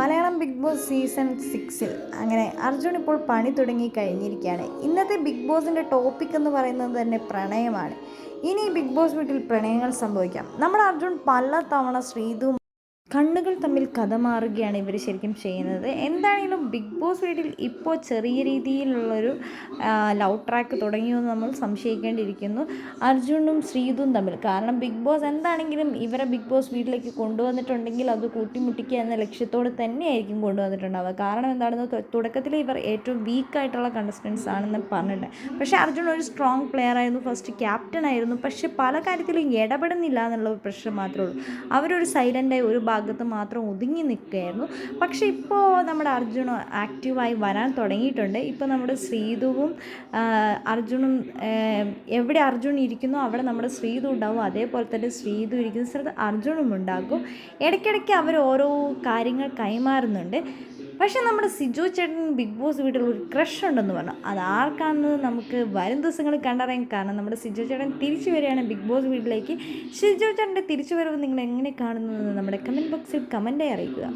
Malayalam big boss season സിക്സിൽ. അങ്ങനെ അർജുൻ ഇപ്പോൾ പണി തുടങ്ങി കഴിഞ്ഞിരിക്കുകയാണ്. ഇന്നത്തെ ബിഗ് ബോസിന്റെ ടോപ്പിക് എന്ന് പറയുന്നത് തന്നെ പ്രണയമാണ്. ഇനി ബിഗ് ബോസ് വീട്ടിൽ പ്രണയങ്ങൾ സംഭവിക്കാം. നമ്മുടെ അർജുൻ പല തവണ ശ്രീതു കണ്ണുകൾ തമ്മിൽ കഥ മാറുകയാണ് ഇവർ ശരിക്കും ചെയ്യുന്നത്. എന്താണെങ്കിലും ബിഗ് ബോസ് വീട്ടിൽ ഇപ്പോൾ ചെറിയ രീതിയിലുള്ളൊരു ലവ് ട്രാക്ക് തുടങ്ങിയെന്ന് നമ്മൾ സംശയിക്കേണ്ടിയിരിക്കുന്നു. അർജുനും ശ്രീതും തമ്മിൽ. കാരണം ബിഗ് ബോസ് എന്താണെങ്കിലും ഇവരെ ബിഗ് ബോസ് വീട്ടിലേക്ക് കൊണ്ടുവന്നിട്ടുണ്ടെങ്കിൽ അത് കൂട്ടിമുട്ടിക്കുക എന്ന ലക്ഷ്യത്തോടെ തന്നെയായിരിക്കും കൊണ്ടുവന്നിട്ടുണ്ടാവുക. കാരണം എന്താണെന്ന് തുടക്കത്തിൽ ഇവർ ഏറ്റവും വീക്കായിട്ടുള്ള കണ്ടസ്റ്റൻസ് ആണെന്ന് പറഞ്ഞിട്ടുണ്ട്. പക്ഷേ അർജുൻ ഒരു സ്ട്രോങ് പ്ലെയർ ആയിരുന്നു ഫസ്റ്റ് ക്യാപ്റ്റൻ ആയിരുന്നു. പക്ഷേ പല കാര്യത്തിലും ഇടപെടുന്നില്ല എന്നുള്ള പ്രശ്നം മാത്രമേ ഉള്ളൂ. അവരൊരു സൈലന്റായി ഒരു ഭാഗത്ത് മാത്രം ഒതുങ്ങി നിൽക്കുകയായിരുന്നു. പക്ഷേ ഇപ്പോൾ നമ്മുടെ അർജുനും ആക്റ്റീവായി വരാൻ തുടങ്ങിയിട്ടുണ്ട്. ഇപ്പോൾ നമ്മുടെ ശ്രീതുവും അർജുനും എവിടെ അർജുൻ ഇരിക്കുന്നു അവിടെ നമ്മുടെ ശ്രീതു ഉണ്ടാവും. അതേപോലെ തന്നെ ശ്രീതു ഇരിക്കുന്ന സ്ഥലത്ത് അർജുനും ഉണ്ടാകും. ഇടയ്ക്കിടയ്ക്ക് അവർ ഓരോ കാര്യങ്ങൾ കൈമാറുന്നുണ്ട്. പക്ഷേ നമ്മുടെ സിജു ചേട്ടൻ ബിഗ് ബോസ് വീട്ടിൽ ഒരു ക്രഷ് ഉണ്ടെന്ന് പറഞ്ഞു. അത് ആർക്കാണെന്ന് നമുക്ക് വരും ദിവസങ്ങളിൽ കണ്ടറിയാൻ കാരണം നമ്മുടെ സിജു ചേട്ടൻ തിരിച്ചു വരികയാണ് ബിഗ് ബോസ് വീട്ടിലേക്ക്. സിജു ചേട്ടന്റെ തിരിച്ചു വരവ് നിങ്ങൾ എങ്ങനെ കാണുന്നു നമ്മുടെ കമന്റ് ബോക്സിൽ കമന്റായി അറിയിക്കുക.